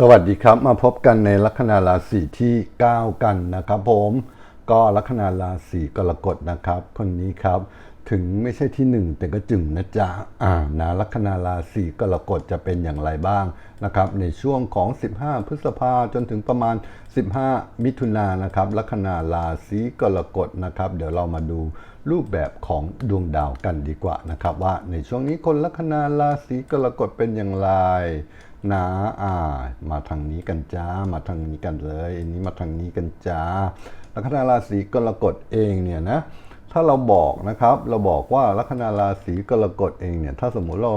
สวัสดีครับมาพบกันในลัคนาราศีที่ 9 กันนะครับผมก็ลัคนาราศีกรกฎนะครับ คนนี้ครับ ถึงไม่ใช่ที่ 1 แต่ก็จึงนะจ๊ะอ่านะลัคนาราศีกรกฎจะเป็นอย่างไรบ้างนะครับ ในช่วงของ 15 พฤษภาจนถึงประมาณ 15 มิถุนายนนะครับลัคนาราศีกรกฎนะครับ เดี๋ยวเรามาดูรูปแบบของดวงดาวกันดีกว่านะครับ ว่าในช่วงนี้คนลัคนาราศีกรกฎเป็นอย่างไร นะอ่า มาทางนี้กันจ้า มาทางนี้กันเลยอันนี้มาทางนี้กันจ้า ลัคนาราศีกรกฎเองเนี่ยนะ ถ้าเราบอกนะครับ เราบอกว่าลัคนาราศีกรกฎเองเนี่ย ถ้าสมมุติเรา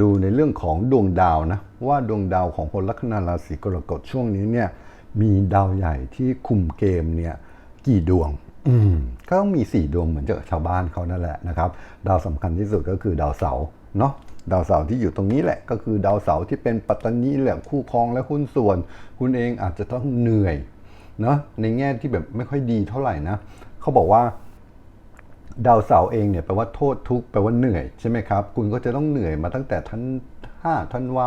ดูในเรื่องของดวงดาวนะ ว่าดวงดาวของคนลัคนาราศีกรกฎช่วงนี้เนี่ย มีดาวใหญ่ที่คุมเกมเนี่ยกี่ดวงอืมก็ต้องมี 4 ดวงเหมือนกับชาวบ้านเขานั่นแหละนะครับ ดาวสำคัญที่สุดก็คือดาวเสาร์เนาะ ดาวเสาร์ที่อยู่ตรงนี้แหละ ก็คือดาวเสาร์ที่เป็นปัตตานีแหละคู่ครองและหุ้นส่วน คุณเองอาจจะต้องเหนื่อยเนาะในแง่ที่แบบไม่ค่อยดีเท่าไหร่นะเขาบอกว่า ดาวเสาร์เองเนี่ยแปลว่าโทษทุกข์แปลว่าเหนื่อยใช่ไหมครับ คุณก็จะต้องเหนื่อยมาตั้งแต่ทัน5ธันวา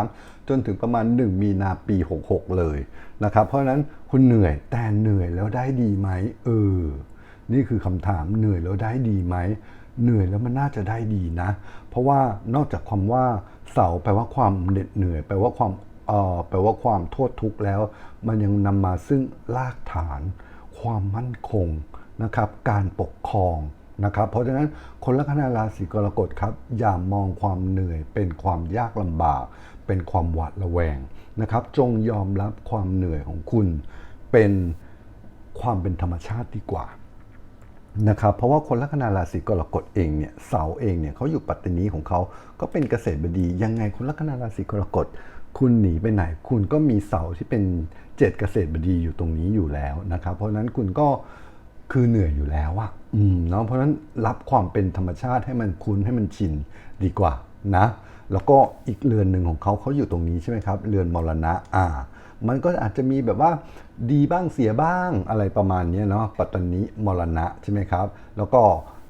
63 จนถึงประมาณ 1 มีนาปี 66 เลยนะครับ เพราะฉะนั้นคุณเหนื่อยแต่เหนื่อยแล้วได้ดีไหมเออ นี่คือคำถามเหนื่อยแล้วได้ดีไหม เหนื่อยแล้วมันน่าจะได้ดีนะ เพราะว่านอกจากความว่าเสาแปลว่าความเหน็ดเหนื่อย แปลว่าความเอ่อแปลว่าความโทษทุกข์แล้ว มันยังนำมาซึ่งรากฐาน ความมั่นคงนะครับ การปกครองนะครับ เพราะฉะนั้นคนลัคนาราศีกรกฎครับ อย่ามองความเหนื่อย เป็นความยากลำบาก เป็นความหวาดระแวงนะครับ จงยอมรับความเหนื่อยของคุณ เป็นความเป็นธรรมชาติดีกว่า นะครับเพราะว่าคนลัคนาราศีกรกฎเองเนี่ยเสาเองเนี่ยเขาอยู่ปัตตานีของเขาก็เป็นเกษตรบดี ยังไงคนลัคนาราศีกรกฎคุณหนีไปไหน คุณก็มีเสาที่เป็นเจ็ดเกษตรบดีอยู่ตรงนี้อยู่แล้วนะครับ เพราะนั้นคุณก็คือเหนื่อยอยู่แล้วอะอืมเนาะเพราะฉะนั้นรับความเป็นธรรมชาติให้มันคุ้นให้มันชินดีกว่านะ แล้วก็อีกเรือนหนึ่งของเขาเขาอยู่ตรงนี้ใช่ไหมครับ เรือนมรณะอ่า มันก็อาจจะมีแบบว่าดีบ้างเสียบ้างอะไรประมาณนี้เนาะปัตตนีมรณะใช่ไหมครับ แล้วก็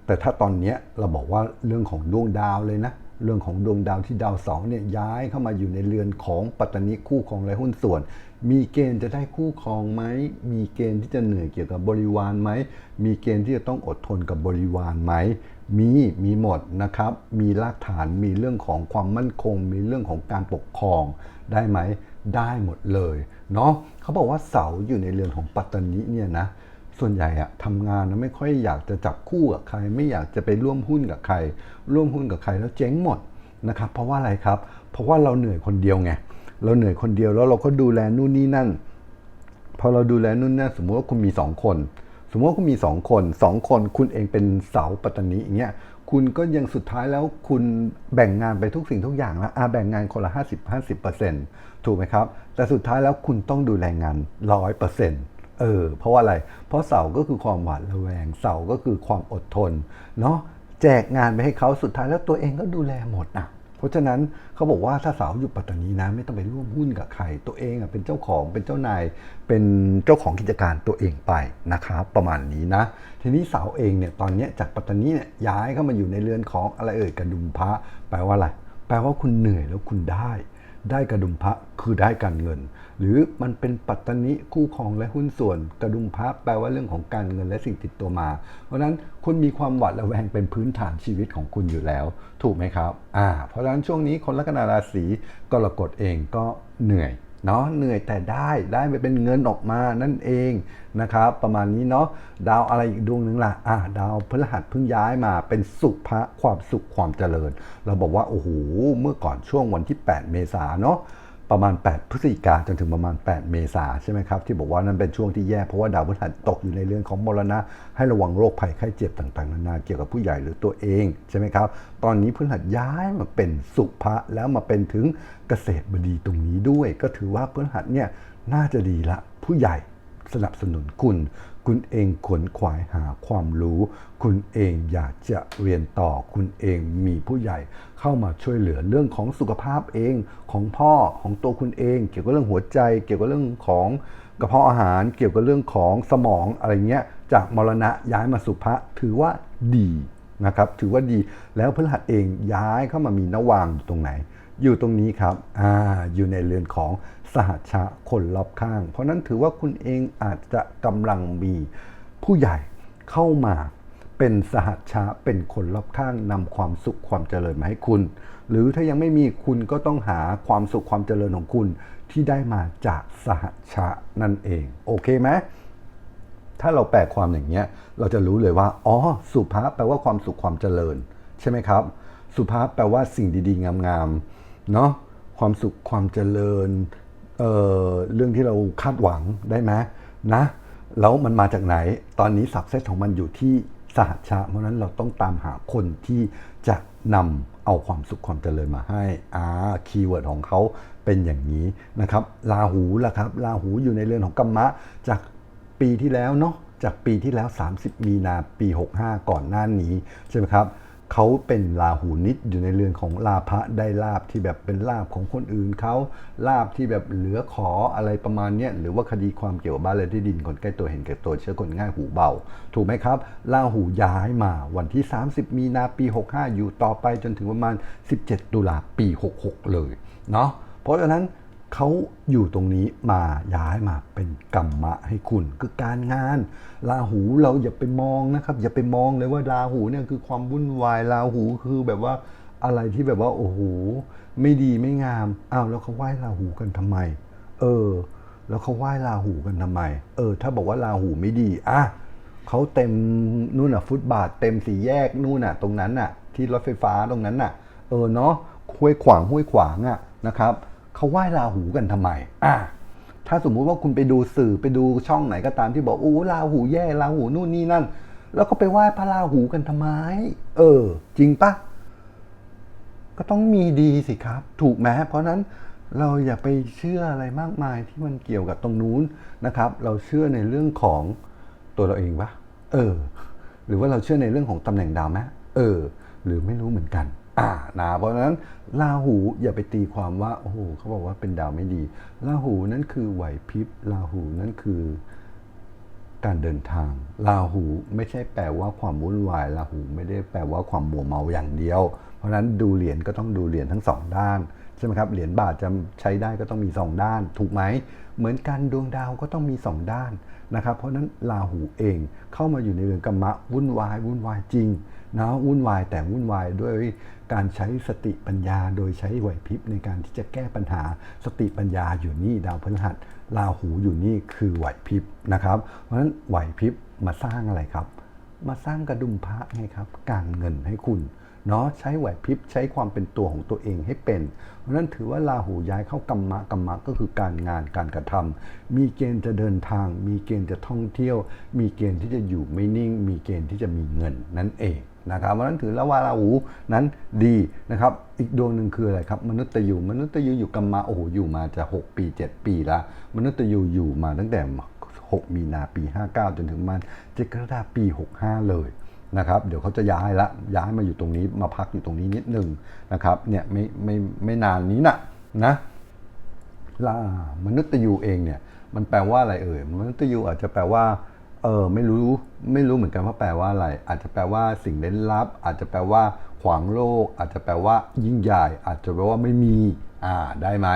แต่ถ้าตอนนี้เราบอกว่าเรื่องของดวงดาวเลยนะ เรื่องของดวงดาวที่ดาวเสาร์เนี่ยย้ายเข้ามาอยู่ในเรือนของปัตตนีคู่ของและหุ้นส่วน มีเกณฑ์จะได้คู่ครองไหมมีเกณฑ์ที่จะเหนื่อยเกี่ยวกับบริวารไหมมีเกณฑ์ที่จะต้องอดทนกับบริวารไหมมีมีหมดนะครับ มีรากฐานมีเรื่องของความมั่นคง มีเรื่องของการปกครองได้ไหม ได้หมดเลยเนาะเขาบอกว่าเสาอยู่ในเรือนของปัตตานีเนี่ยนะส่วนใหญ่อะทำงานนะไม่ค่อยอยากจะจับคู่กับใคร ไม่อยากจะไปร่วมหุ้นกับใคร ร่วมหุ้นกับใครแล้วเจ๊งหมดนะครับเพราะว่าอะไรครับ เพราะว่าเราเหนื่อยคนเดียวไงเราเหนื่อยคนเดียวแล้วเราก็ดูแลนู่นนี่นั่นพอเราดูแลนู่นนี่สมมติว่าคุณมี 2 คน สมมติว่าคุณมี 2 คน 2 คนคุณเองเป็นเสาปัตตานีอย่างเงี้ยคุณก็ยังสุดท้ายแล้วคุณแบ่งงานไปทุกสิ่งทุกอย่างแล้วอะแบ่งงานคนละ 50 50เปอร์เซ็นต์ถูกไหมครับ แต่สุดท้ายแล้วคุณต้องดูแลงานร้อยเปอร์เซ็นต์เออเพราะว่าอะไร เพราะเสาก็คือความหวาดระแวง เสาก็คือความอดทนเนาะแจกงานไปให้เขาสุดท้ายแล้วตัวเองก็ดูแลหมดนะ เพราะฉะนั้นเขาบอกว่าถ้าสาวอยู่ปัตตานีนะไม่ต้องไปร่วมหุ้นกับใคร ตัวเองอะเป็นเจ้าของเป็นเจ้านาย เป็นเจ้าของกิจการตัวเองไปนะครับประมาณนี้นะ ทีนี้สาวเองเนี่ยตอนนี้จากปัตตานีเนี่ยย้ายเข้ามาอยู่ในเรือนของอะไรเอ่ยกระดุมพระแปลว่าอะไรแปลว่าคุณเหนื่อยแล้วคุณได้ ได้กระดุมพระคือได้การเงิน หรือมันเป็นปัตตานิคู่ครองและหุ้นส่วน กระดุมพระแปลว่าเรื่องของการเงินและสิ่งติดตัวมา เพราะฉะนั้นคุณมีความหวาดระแวงเป็นพื้นฐานชีวิตของคุณอยู่แล้ว ถูกไหมครับอ่าเพราะฉะนั้นช่วงนี้คนลัคนาราศีกรกฎเองก็เหนื่อย เนาะเหนื่อยแต่ได้ได้ไปเป็นเงินออกมานั่นเองนะครับประมาณนี้เนาะดาวอะไรอีกดวงหนึ่งล่ะอ่าดาวพฤหัสเพิ่งย้ายมาเป็นสุภะความสุขความเจริญ เราบอกว่าโอ้โหเมื่อก่อนช่วงวันที่ 8 เมษาเนาะ ประมาณ 8 พฤศจิกาจนถึงประมาณ 8 เมษาใช่ไหมครับที่บอกว่านั้นเป็นช่วงที่แย่เพราะว่าดาวพฤหัสตกอยู่ในเรื่องของมรณะ ให้ระวังโรคภัยไข้เจ็บต่างๆนานาเกี่ยวกับผู้ใหญ่หรือตัวเองใช่ไหมครับตอนนี้พฤหัสย้ายมาเป็นสุภะแล้วมาเป็นถึงเกษตรบดีตรงนี้ด้วย ก็ถือว่าพฤหัสเนี่ยน่าจะดีละผู้ใหญ่สนับสนุนคุณ คุณเองขวนขวายหาความรู้ คุณเองอยากจะเรียนต่อ คุณเองมีผู้ใหญ่เข้ามาช่วยเหลือเรื่องของสุขภาพเองของพ่อของตัวคุณเอง เกี่ยวกับเรื่องหัวใจ เกี่ยวกับเรื่องของกระเพาะอาหาร เกี่ยวกับเรื่องของสมองอะไรเงี้ย จากมรณะย้ายมาสุภะถือว่าดีนะครับถือว่าดีแล้วพฤหัสเองย้ายเข้ามามีนวางอยู่ตรงไหน อยู่ตรงนี้ครับอ่าอยู่ในเรือนของ สหชะคนรอบข้าง เพราะนั้นถือว่าคุณเองอาจจะกำลังมีผู้ใหญ่เข้ามาเป็นสหชะเป็นคนรอบข้างนำความสุขความเจริญมาให้คุณ หรือถ้ายังไม่มีคุณก็ต้องหาความสุขความเจริญของคุณ ที่ได้มาจากสหชะนั่นเอง โอเคไหมถ้าเราแปลความอย่างเงี้ย เราจะรู้เลยว่า อ๋อ สุภาพแปลว่าความสุขความเจริญ ใช่ไหมครับ สุภาพแปลว่าสิ่งดีๆ งามๆ เนาะ ความสุขความเจริญ เอ่อเรื่องที่เราคาดหวังได้ไหมนะ แล้วมันมาจากไหน ตอนนี้สักเซสของมันอยู่ที่สหชาเพราะฉะนั้นเราต้องตามหาคนที่จะนำเอาความสุขความเจริญมาให้อ่าคีย์เวิร์ดของเขาเป็นอย่างนี้นะครับลาหูล่ะครับลาหูอยู่ในเรือนของกัมมะ จากปีที่แล้วเนาะจากปีที่แล้ว 30 มีนาปี 65 ก่อนหน้านี้ใช่ไหมครับ เขาเป็นราหูนิดอยู่ในเรือนของลาภะได้ลาบที่แบบเป็นลาบของคนอื่นเขาลาบที่แบบเหลือขออะไรประมาณเนี้ยหรือว่าคดีความเกี่ยวกับบ้านและที่ดินคนใกล้ตัวเห็นแก่ตัวเชื่อคนง่ายหูเบา ถูกไหมครับราหูย้ายมาวันที่ 30 มีนาปี 65 อยู่ต่อไปจนถึงประมาณ 17 ตุลาปี 66 เลยเนาะเพราะฉะนั้น เขาอยู่ตรงนี้มาย้ายมาเป็นกรรมะให้คุณ คือการงานราหูเราอย่าไปมองนะครับ อย่าไปมองเลยว่าราหูเนี่ยคือความวุ่นวายราหูคือแบบว่าอะไรที่แบบว่าโอ้โหไม่ดีไม่งามอ้าวแล้วเขาไหว้ราหูกันทำไม เออ แล้วเขาไหว้ราหูกันทำไม เออ ถ้าบอกว่าราหูไม่ดีอะเขาเต็มนู่นน่ะฟุตบาท เต็มสี่แยกนู่นน่ะ ตรงนั้นน่ะ ที่รถไฟฟ้าตรงนั้นน่ะ เออเนาะห้วยขวางห้วยขวางอะนะครับ เขาไหว้ราหูกันทำไม อะถ้าสมมุติว่าคุณไปดูสื่อไปดูช่องไหนก็ตามที่บอกโอ้ราหูแย่ราหูนู่นนี่นั่น แล้วก็ไปไหว้พระราหูกันทำไม เออ จริงปะก็ต้องมีดีสิครับ ถูกไหมเพราะนั้นเราอย่าไปเชื่ออะไรมากมายที่มันเกี่ยวกับตรงนู้นนะครับ เราเชื่อในเรื่องของตัวเราเองปะเออ หรือว่าเราเชื่อในเรื่องของตำแหน่งดาวไหมเออ หรือไม่รู้เหมือนกัน อ่านะเพราะฉะนั้นราหูอย่าไปตีความว่าโอ้โหเขาบอกว่าเป็นดาวไม่ดีราหูนั่นคือไหวพริบราหูนั่นคือการเดินทางราหูไม่ใช่แปลว่าความวุ่นวายราหูไม่ได้แปลว่าความมัวเมาอย่างเดียว เพราะฉะนั้นดูเหรียญก็ต้องดูเหรียญทั้งสองด้านใช่ไหมครับเหรียญบาทจะใช้ได้ก็ต้องมีสองด้าน ถูกไหม เหมือนกันดวงดาวก็ต้องมีสองด้านนะครับ เพราะฉะนั้นราหูเองเข้ามาอยู่ในเรือนกรรมะวุ่นวายวุ่นวายจริงนะวุ่นวายแต่วุ่นวายด้วยการใช้สติปัญญา โดยใช้ไหวพริบในการที่จะแก้ปัญหาสติปัญญาอยู่นี่ดาวพฤหัสราหูอยู่นี่คือไหวพริบนะครับ เพราะฉะนั้นไหวพริบมาสร้างอะไรครับ มาสร้างกระดุมพระไงครับ การเงินให้คุณ เนาะใช้ไหวพริบใช้ความเป็นตัวของตัวเองให้เป็น เพราะนั้นถือว่าราหูย้ายเข้ากรรมะกรรมะก็คือการงานการกระทำมีเกณฑ์จะเดินทาง มีเกณฑ์จะท่องเที่ยว มีเกณฑ์ที่จะอยู่ไม่นิ่ง มีเกณฑ์ที่จะมีเงินนั่นเองนะครับเพราะนั้นถือแล้วว่าราหูนั้นดีนะครับ อีกดวงหนึ่งคืออะไรครับ มนุษย์ยูมนุษย์ยูอยู่กรรมะโอ้โหอยู่มาจะ 6 ปี 7 ปีละมนุษย์ยูอยู่มาตั้งแต่ 6 มีนาปี 59 จนถึงมันเจกรกฎาปี 65 เลย นะครับเดี๋ยวเขาจะย้ายละย้ายมาอยู่ตรงนี้มาพักอยู่ตรงนี้นิดนึงนะครับเนี่ยไม่ไม่ไม่นานนี้นะนะล่ามนุษย์ยูเองเนี่ยมันแปลว่าอะไรเอ่ยมนุษย์ยูอาจจะแปลว่าเออไม่รู้ไม่รู้เหมือนกันว่าแปลว่าอะไร อาจจะแปลว่าสิ่งเล่นลับ อาจจะแปลว่าขวางโลก อาจจะแปลว่ายิ่งใหญ่ อาจจะแปลว่าไม่มีอ่าได้ไหม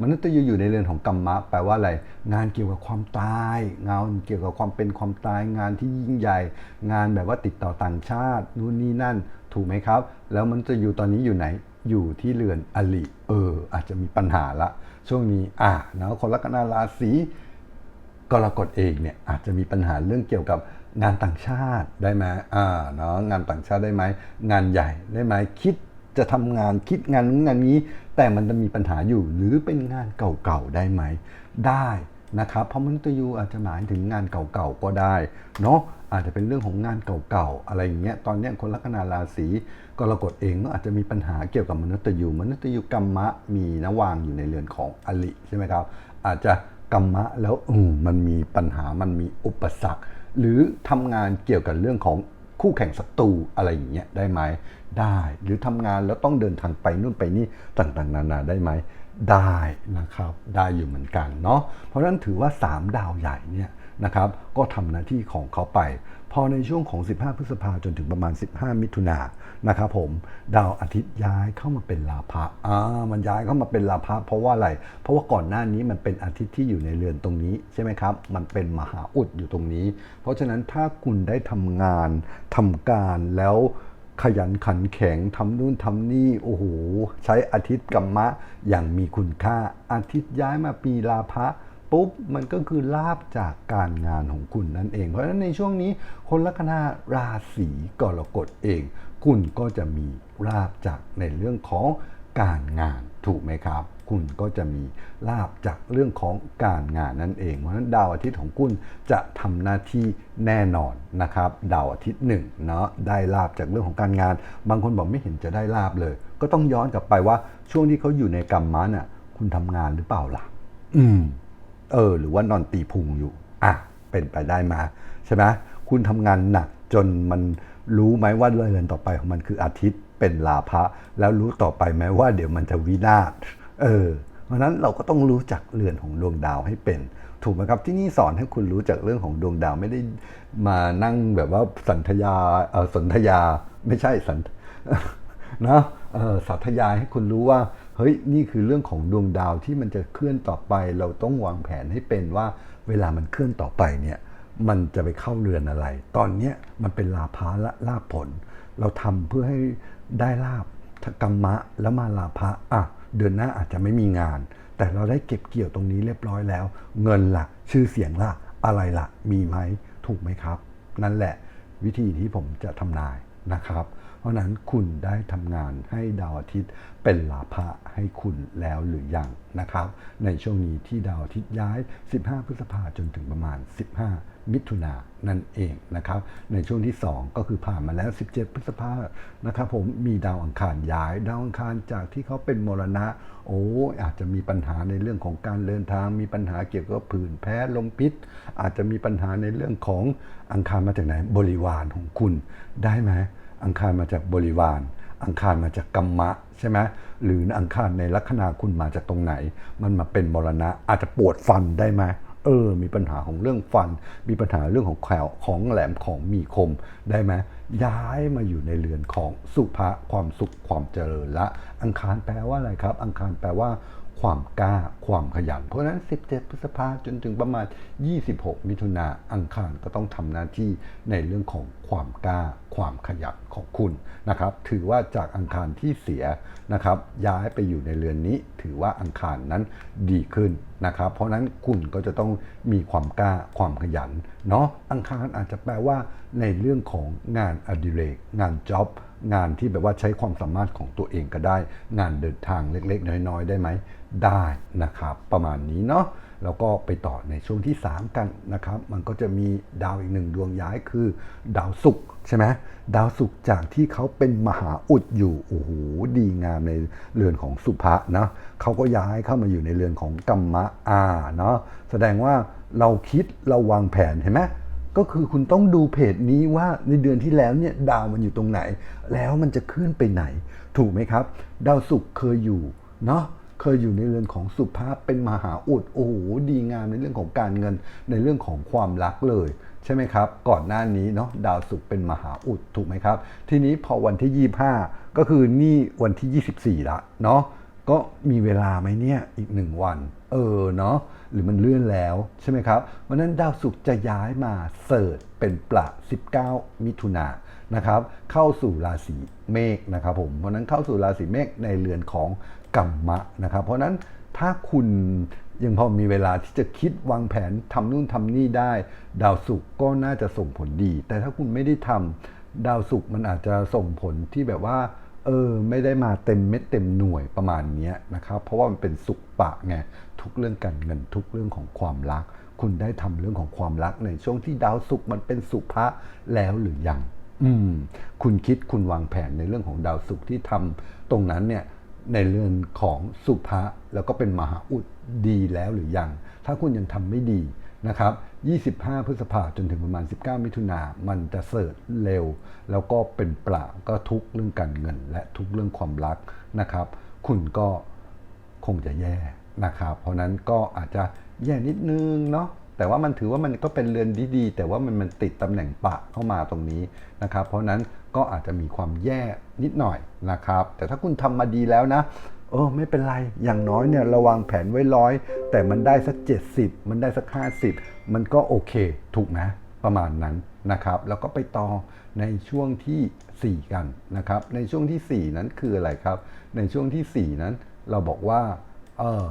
มนุษย์ยูอยู่ในเรือนของกรรมะแปลว่าอะไร งานเกี่ยวกับความตาย งานเกี่ยวกับความเป็นความตาย งานที่ยิ่งใหญ่ งานแบบว่าติดต่อต่างชาตินู่นนี่นั่น ถูกไหมครับ แล้วมันจะอยู่ตอนนี้อยู่ไหนอยู่ที่เรือนอลิเออ อาจจะมีปัญหาละ ช่วงนี้อ่านะคนลัคนาราศีกรกฎเองเนี่ยอาจจะมีปัญหาเรื่องเกี่ยวกับงานต่างชาติได้ไหมอ่าเนาะงานต่างชาติได้ไหมงานใหญ่ได้ไหมคิด จะทำงานคิดงานนู้งานนี้ แต่มันจะมีปัญหาอยู่หรือเป็นงานเก่าๆได้ไหม ได้นะครับเพราะมนุษย์ยูอาจจะหมายถึงงานเก่าๆก็ได้เนาะอาจจะเป็นเรื่องของงานเก่าๆอะไรอย่างเงี้ยตอนนี้คนลัคนาราศีกรกฎเองก็อาจจะมีปัญหาเกี่ยวกับมนุษย์ยูมนุษย์ยูกรรมะมีนวางอยู่ในเรือนของอลิใช่ไหมครับ อาจจะกรรมะแล้วอืมมันมีปัญหามันมีอุปสรรค หรือทำงานเกี่ยวกับเรื่องของคู่แข่งศัตรูอะไรอย่างเงี้ยได้ไหม ได้หรือทำงานแล้วต้องเดินทางไปนู่นไปนี่ต่างๆ นานาได้ไหมได้นะครับได้อยู่เหมือนกันเนาะเพราะฉะนั้นถือว่า 3 ดาวใหญ่เนี่ยนะครับก็ทำหน้าที่ของเขาไป พอในช่วงของ 15 พฤษภาจนถึงประมาณ 15 มิถุนานนะครับผมดาวอาทิตย์ย้ายเข้ามาเป็นลาภะอ่ามันย้ายเข้ามาเป็นลาภะเพราะว่าอะไร เพราะว่าก่อนหน้านี้มันเป็นอาทิตย์ที่อยู่ในเรือนตรงนี้ใช่ไหมครับ มันเป็นมหาอุดอยู่ตรงนี้ เพราะฉะนั้นถ้าคุณได้ทำงานทำการแล้ว ขยันขันแข็งทำนู่นทำนี่โอ้โหใช้อาทิตย์กัมมะอย่างมีคุณค่า อาทิตย์ย้ายมาปีลาภะปุ๊บมันก็คือลาบจากการงานของคุณนั่นเอง เพราะฉะนั้นในช่วงนี้คนลัคนาราศีกรกฎเอง คุณก็จะมีลาบจากในเรื่องของการงานถูกไหมครับ คุณก็จะมีลาบจากเรื่องของการงานนั่นเอง เพราะฉะนั้นดาวอาทิตย์ของคุณจะทำหน้าที่แน่นอนนะครับดาวอาทิตย์หนึ่งเนาะได้ลาบจากเรื่องของการงาน บางคนบอกไม่เห็นจะได้ลาบเลย ก็ต้องย้อนกลับไปว่าช่วงที่เขาอยู่ในกรรมะน่ะคุณทำงานหรือเปล่าล่ะ อืม เออ หรือว่านอนตีพุงอยู่ อะ เป็นไปได้มาใช่ไหมคุณทำงานหนักจนมันรู้ไหมว่าเรือนต่อไปของมันคืออาทิตย์เป็นลาภะแล้วรู้ต่อไปไหมว่าเดี๋ยวมันจะวินาศ เออ เพราะนั้นเราก็ต้องรู้จักเรือนของดวงดาวให้เป็น ถูกไหมครับที่นี่สอนให้คุณรู้จักเรื่องของดวงดาวไม่ได้มานั่งแบบว่าสันทยาเออสนธยาไม่ใช่สันนะเออสาธยายให้คุณรู้ว่าเฮ้ยนี่คือเรื่องของดวงดาวที่มันจะเคลื่อนต่อไป เราต้องวางแผนให้เป็นว่าเวลามันเคลื่อนต่อไปเนี่ยมันจะไปเข้าเรือนอะไร ตอนเนี้มันเป็นลาภาละลาผล เราทำเพื่อให้ได้ลาบกรรมะแล้วมาลาภะอะ เดือนหน้าอาจจะไม่มีงาน แต่เราได้เก็บเกี่ยวตรงนี้เรียบร้อยแล้ว เงินละ่ะ ชื่อเสียงละ่ะ อะไรละ่ะ มีไหมถูกไหมครับ นั่นแหละวิธีที่ผมจะทำนายนะครับ เพราะนั้นคุณได้ทำงานให้ดาวอาทิตย์เป็นลาภะให้คุณแล้วหรือยังนะครับ ในช่วงนี้ที่ดาวอาทิตย์ย้าย 15 พฤษภาจนถึงประมาณ 15 มิถุนายนนั่นเองนะครับ ในช่วงที่ 2 ก็คือผ่านมาแล้ว 17 พฤษภานะครับผมมีดาวอังคารย้าย ดาวอังคารจากที่เขาเป็นมรณะ โอ้อาจจะมีปัญหาในเรื่องของการเดินทาง มีปัญหาเกี่ยวกับผื่นแพ้ลมพิษ อาจจะมีปัญหาในเรื่องของอังคารมาจากไหนบริวารของคุณ ได้ไหมอังคารมาจากบริวารอังคารมาจากกรรมะใช่ไหมหรืออังคารในลัคนาคุณมาจากตรงไหน มันมาเป็นมรณะอาจจะปวดฟันได้ไหม เออ มีปัญหาของเรื่องฟัน มีปัญหาเรื่องของแขวของแหลมของมีคมได้ไหมย้ายมาอยู่ในเรือนของสุภะความสุขความเจริญละ อังคารแปลว่าอะไรครับ อังคารแปลว่า ความกล้า ความขยัน เพราะฉะนั้น 17 พฤษภาจนถึงประมาณ 26 มิถุนาอังคารก็ต้องทำหน้าที่ในเรื่องของความกล้า ความขยันของคุณนะครับ ถือว่าจากอังคารที่เสียนะครับ ย้ายไปอยู่ในเรือนนี้ ถือว่าอังคารนั้นดีขึ้นนะครับ เพราะฉะนั้นคุณก็จะต้องมีความกล้า ความขยันเนาะ อังคารอาจจะแปลว่าในเรื่องของงานอดิเรก งานจ็อบงานที่แบบว่าใช้ความสามารถของตัวเองก็ได้ งานเดินทางเล็กๆ น้อยๆ ได้ไหม ได้นะครับ ประมาณนี้เนาะแล้วก็ไปต่อในช่วงที่ 3 กันนะครับ มันก็จะมีดาวอีกหนึ่งดวงย้ายคือ ดาวศุกร์ใช่ไหมดาวศุกร์จากที่เขาเป็นมหาอุดอยู่โอ้โหดีงามในเรือนของสุภะนะเขาก็ย้ายเข้ามาอยู่ในเรือนของกัมมะอาเนาะแสดงว่าเราคิดเราวางแผนเห็นไหม ก็คือคุณต้องดูเพจนี้ว่าในเดือนที่แล้วเนี่ยดาวมันอยู่ตรงไหน แล้วมันจะเคลื่อนไปไหน ถูกไหมครับ ดาวศุกร์เคยอยู่เนาะเคยอยู่ในเรือนของสุภาพเป็นมหาอุดโอ้โหดีงามในเรื่องของการเงินในเรื่องของความรักเลย ใช่ไหมครับ ก่อนหน้านี้เนาะดาวศุกร์เป็นมหาอุดถูกไหมครับ ทีนี้พอวันที่ 25 ก็คือนี่วันที่ 24ละเนาะก็มีเวลาไหมเนี่ยอีกหนึ่งวัน เออเนาะ หรือมันเลื่อนแล้วใช่ไหมครับวันนั้นดาวศุกร์จะย้ายมาเสิร์ชเป็นประ19 มิถุนานะครับเข้าสู่ราศีเมษนะครับผมเพราะนั้นเข้าสู่ราศีเมษในเรือนของกัมมะนะครับ เพราะนั้นถ้าคุณยังพอมีเวลาที่จะคิดวางแผนทำนู่นทำนี่ได้ ดาวศุกร์ก็น่าจะส่งผลดี แต่ถ้าคุณไม่ได้ทำดาวศุกร์มันอาจจะส่งผลที่แบบว่าเออไม่ได้มาเต็มเม็ดเต็มหน่วยประมาณนี้นะครับ เพราะว่ามันเป็นสุขปะไง ทุกเรื่องการเงินทุกเรื่องของความรัก คุณได้ทำเรื่องของความรักในช่วงที่ดาวศุกร์มันเป็นสุภะแล้วหรือยัง อืม คุณคิดคุณวางแผนในเรื่องของดาวศุกร์ที่ทำตรงนั้นเนี่ยในเรื่องของสุภะแล้วก็เป็นมหาอุดดีแล้วหรือยัง ถ้าคุณยังทำไม่ดีนะครับ 25 พฤษภาจนถึงประมาณ 19 มิถุนา มันจะเสิร์ชเร็ว แล้วก็เป็นปราก็ทุกเรื่องการเงิน และทุกเรื่องความรักนะครับ คุณก็คงจะแย่ นะครับเพราะนั้นก็อาจจะแย่นิดนึงเนาะแต่ว่ามันถือว่ามันก็เป็นเรือนที่ดีแต่ว่ามันมันติดตำแหน่งปะเข้ามาตรงนี้นะครับ เพราะนั้นก็อาจจะมีความแย่นิดหน่อยนะครับ แต่ถ้าคุณทำมาดีแล้วนะเออไม่เป็นไร อย่างน้อยเนี่ยระวางแผนไว้ร้อย แต่มันได้สัก 70 มันได้สัก 50 มันก็โอเค ถูกไหมประมาณนั้นนะครับ แล้วก็ไปต่อในช่วงทีสี่4 กันนะครับ ในช่วงทีสี่ 4 นั้นคืออะไรครับ ในช่วงทีสี่4 นั้นเราบอกว่า เออ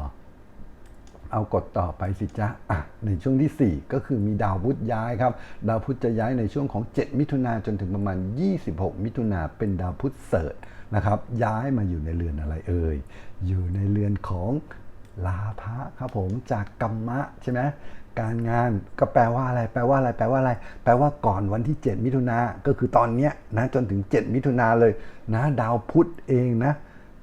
เอากดต่อไปสิจ๊ะอะในช่วงที่ 4 ก็คือมีดาวพุธย้ายครับ ดาวพุธจะย้ายในช่วงของ 7 มิถุนาจนถึงประมาณ 26 มิถุนาเป็นดาวพุธเสริฐนะครับ ย้ายมาอยู่ในเรือนอะไรเอ่ย อยู่ในเรือนของลาภะครับผมจากกรรมะใช่ไหมการงานก็แปลว่าอะไร แปลว่าอะไร แปลว่าอะไร แปลว่าก่อนวันที่ 7 มิถุนาก็คือตอนเนี้ยนะจนถึง 7 มิถุนาเลยนะ ดาวพุธเองนะ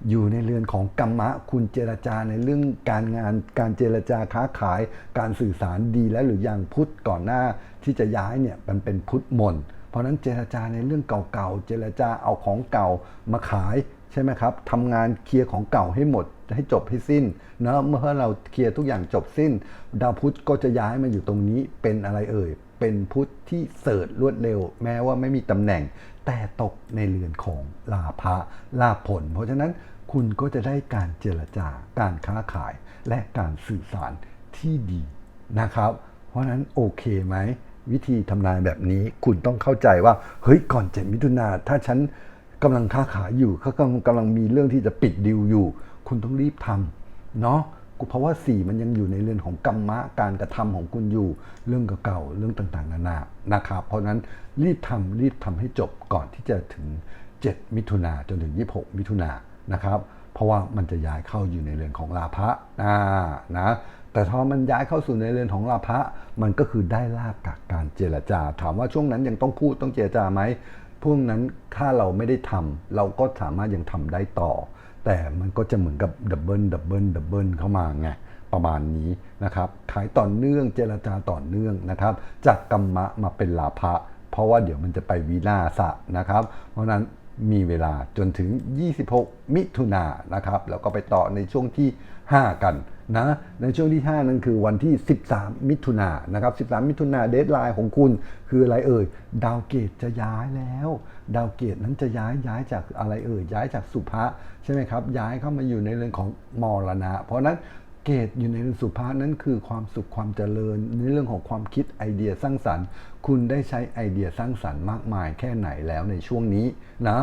อยู่ในเรือนของกรรมะ คุณเจรจาในเรื่องการงานการเจรจาค้าขาย การสื่อสารดีแล้วหรือยังพุทธก่อนหน้าที่จะย้ายเนี่ยมันเป็นพุทธมนต์เพราะนั้นเจรจาในเรื่องเก่าๆเจรจาเอาของเก่ามาขายใช่ไหมครับทำงานเคลียร์ของเก่าให้หมดให้จบให้สิ้นนะเมื่อเราเคลียร์ทุกอย่างจบสิ้น ดาวพุธก็จะย้ายมาอยู่ตรงนี้เป็นอะไรเอ่ยเป็นพุทธที่เสริฐรวดเร็ว แม้ว่าไม่มีตำแหน่ง แต่ตกในเรือนของลาภะลาผล เพราะฉะนั้นคุณก็จะได้การเจรจาการค้าขายและการสื่อสารที่ดีนะครับ เพราะฉะนั้นโอเคไหม วิธีทำนายแบบนี้คุณต้องเข้าใจว่า เฮ้ยก่อนเจ็ดมิถุนาถ้าฉันกำลังค้าขายอยู่เขากำลังมีเรื่องที่จะปิดดิวอยู่ คุณต้องรีบทำเนาะ เพราะว่าสี่มันยังอยู่ในเรื่อนของกรรมะการกระทำของคุณอยู่ เรื่องเก่าๆเรื่องต่างๆนานานะครับ เพราะนั้นรีบทำรีบทำให้จบก่อนที่จะถึง 7 มิถุนาจนถึง 26 มิถุนานะครับเพราะว่ามันจะย้ายเข้าอยู่ในเรือนของลาภะนะแต่พอมันย้ายเข้าสู่ในเรือนของลาภะมันก็คือได้ลาบกับการเจรจา ถามว่าช่วงนั้นยังต้องพูดต้องเจรจาไหม พวกนั้นถ้าเราไม่ได้ทำเราก็สามารถยังทำได้ต่อ แต่มันก็จะเหมือนกับดับเบิลดับเบิลดับเบิลเข้ามาไงประมาณนี้นะครับขายต่อเนื่องเจรจาต่อเนื่องนะครับ จากกรรมะมาเป็นลาภะเพราะว่าเดี๋ยวมันจะไปวินาศะนะครับ เพราะฉะนั้นมีเวลาจนถึง 26 มิถุนายนนะครับ แล้วก็ไปต่อในช่วงที่ 5 กัน นะในช่วงที่ 5 นั่นคือวันที่ 13 มิถุนายนนะครับ 13 มิถุนายนเดทไลน์ของคุณคืออะไรเอ่ย ดาวเกตจะย้ายแล้ว ดาวเกตนั้นจะย้ายย้ายจากอะไรเอ่ย ย้ายจากสุภะใช่ไหมครับ ย้ายเข้ามาอยู่ในเรื่องของมรณะ เพราะฉะนั้นเกตอยู่ในเรื่องสุภานั้นคือความสุขความเจริญ ในเรื่องของความคิดไอเดียสร้างสรรค์ คุณได้ใช้ไอเดียสร้างสรรค์มากมายแค่ไหนแล้วในช่วงนี้นะ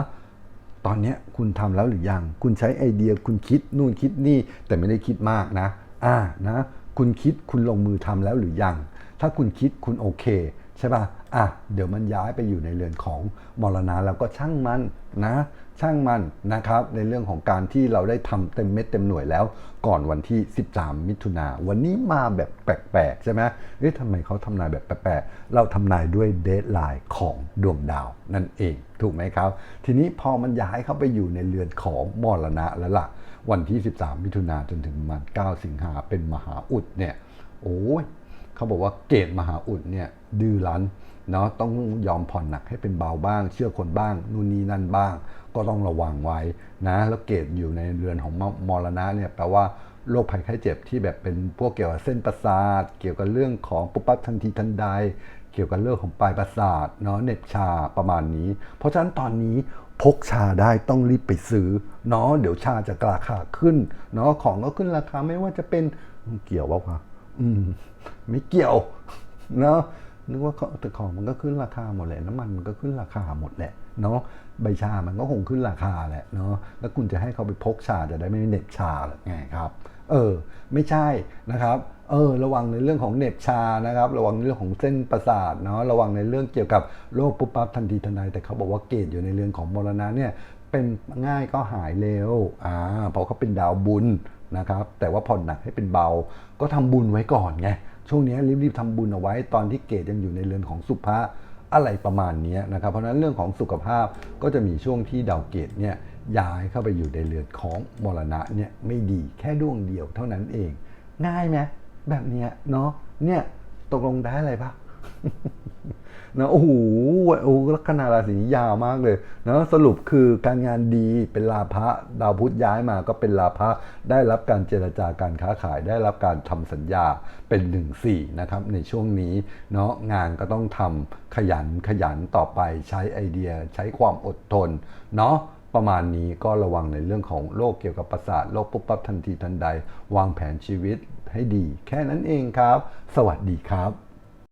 ตอนนี้คุณทำแล้วหรือยัง คุณใช้ไอเดียคุณคิดนู่นคิดนี่แต่ไม่ได้คิดมากนะ อ่านะคุณคิดคุณลงมือทำแล้วหรือยัง ถ้าคุณคิดคุณโอเคใช่ป่ะอะเดี๋ยวมันย้ายไปอยู่ในเรือนของมรณะแล้วก็ช่างมันนะ ช่างมันนะครับ ในเรื่องของการที่เราได้ทำเต็มเม็ดเต็มหน่วยแล้ว ก่อนวันที่ 13 มิถุนาวันนี้มาแบบแปลกๆ ใช่ไหมเอ๊ะทำไมเขาทำนายแบบแปลกๆ เราทำนายด้วยเดทไลน์ของดวงดาวนั่นเอง ถูกไหมครับ ทีนี้พอมันย้ายเข้าไปอยู่ในเรือนของมรณะแล้วล่ะ วันที่ 13 มิถุนาจนถึงประมาณ 9 สิงหาเป็นมหาอุดเนี่ย โอ้ยเขาบอกว่าเกตมหาอุดเนี่ย ดื้อรั้นเนาะต้องยอมผ่อนหนักให้เป็นเบาบ้าง เชื่อคนบ้างนู่นนี่นั่นบ้าง ก็ต้องระวังไว้นะแล้วเกตอยู่ในเรือนของมรณะเนี่ยแปลว่าโรคภัยไข้เจ็บที่แบบเป็นพวกเกี่ยวกับเส้นประสาท เกี่ยวกับเรื่องของปุ๊บปั๊บทันทีทันใด เกี่ยวกับเรื่องของปลายประสาทเนาะเน็บชาประมาณนี้ เพราะฉะนั้นตอนนี้พกชาได้ต้องรีบไปซื้อเนาะเดี๋ยวชาจะราคาขึ้นเนาะของก็ขึ้นราคาไม่ว่าจะเป็นเกี่ยววะอืม ไม่เกี่ยวเนาะ นึกว่าแต่ของมันก็ขึ้นราคาหมดแหละน้ำมันมันก็ขึ้นราคาหมดแหละเนาะใบชามันก็คงขึ้นราคาแหละเนาะแล้วคุณจะให้เขาไปพกชาจะได้ไม่เน็บชาหรือไงครับ เออ ไม่ใช่นะครับเออระวังในเรื่องของเน็บชานะครับ ระวังในเรื่องของเส้นประสาทเนาะระวังในเรื่องเกี่ยวกับโรคปุ๊บปั๊บทันทีทันใดแต่เขาบอกว่าเกณฑ์อยู่ในเรื่องของมรณะเนี่ยเป็นง่ายก็หายเร็วอ่าเพราะเขาเป็นดาวบุญนะครับ แต่ว่าผ่อนหนักให้เป็นเบา ก็ทำบุญไว้ก่อนไง ช่วงนี้รีบๆทำบุญเอาไว้ ตอนที่เกตยังอยู่ในเรือนของสุภาอะไรประมาณนี้นะครับ เพราะฉะนั้นเรื่องของสุขภาพก็จะมีช่วงที่ดาวเกตเนี่ยย้ายเข้าไปอยู่ในเรือนของมรณะเนี่ยไม่ดีแค่ดวงเดียวเท่านั้นเอง ง่ายไหมแบบเนี้ยเนาะเนี่ยตกลงได้อะไรปะ นะโอ้โหโอ้ลัคนาราศีนี้ยาวมากเลยนะสรุปคือการงานดีเป็นลาภะดาวพุธย้ายมาก็เป็นลาภะได้รับการเจรจาการค้าขาย ได้รับการทำสัญญาเป็น1นสี่นะครับในช่วงนี้เนาะงานก็ต้องทำขยันขยันต่อไปใช้ไอเดียใช้ความอดทนเนาะประมาณนี้ก็ระวังในเรื่องของโรคเกี่ยวกับประสาทโรคปุ๊บปั๊บทันทีทันใด วางแผนชีวิตให้ดี แค่นั้นเองครับ สวัสดีครับ